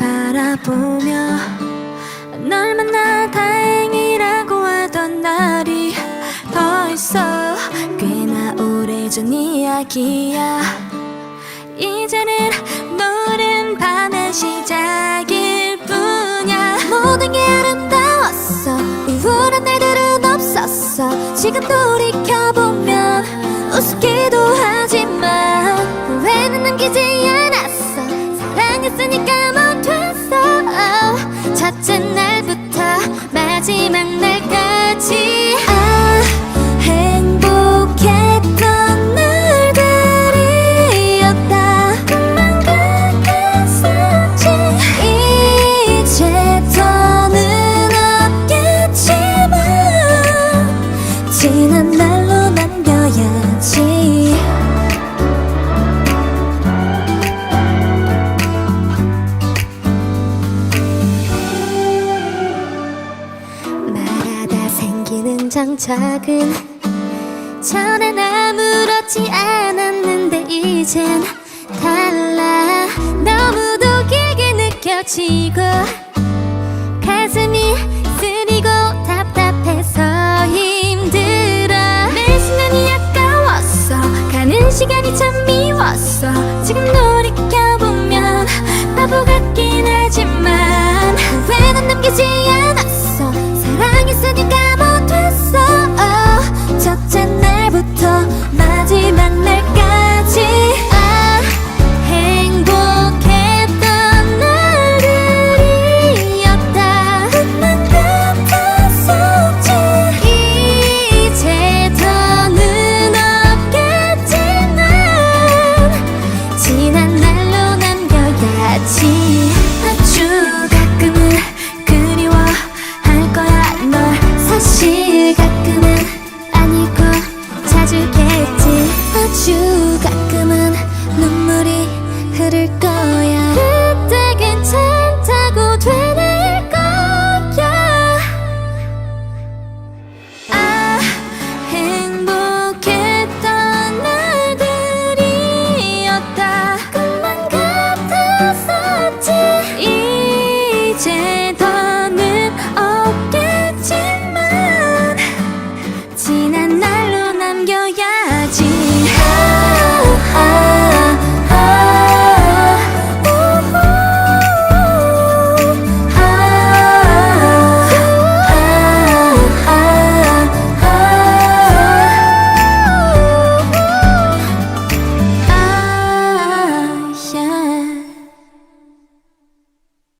바라보며 널 만나 다행이라고 하던 날이 더 있어. 꽤나 오래전 이야기야. 이제는 노른 밤의 시작일 뿐이야. 모든 게 아름다웠어. 우울한 날들은 없었어. 지금도 우리 마지막 심장 작은 전엔 아무렇지 않았는데 이젠 달라. 너무도 길게 느껴지고 가슴이 쓰리고 답답해서 힘들어. 매 순간이 아까웠어. 가는 시간이 참 미웠어. 지금 너 이제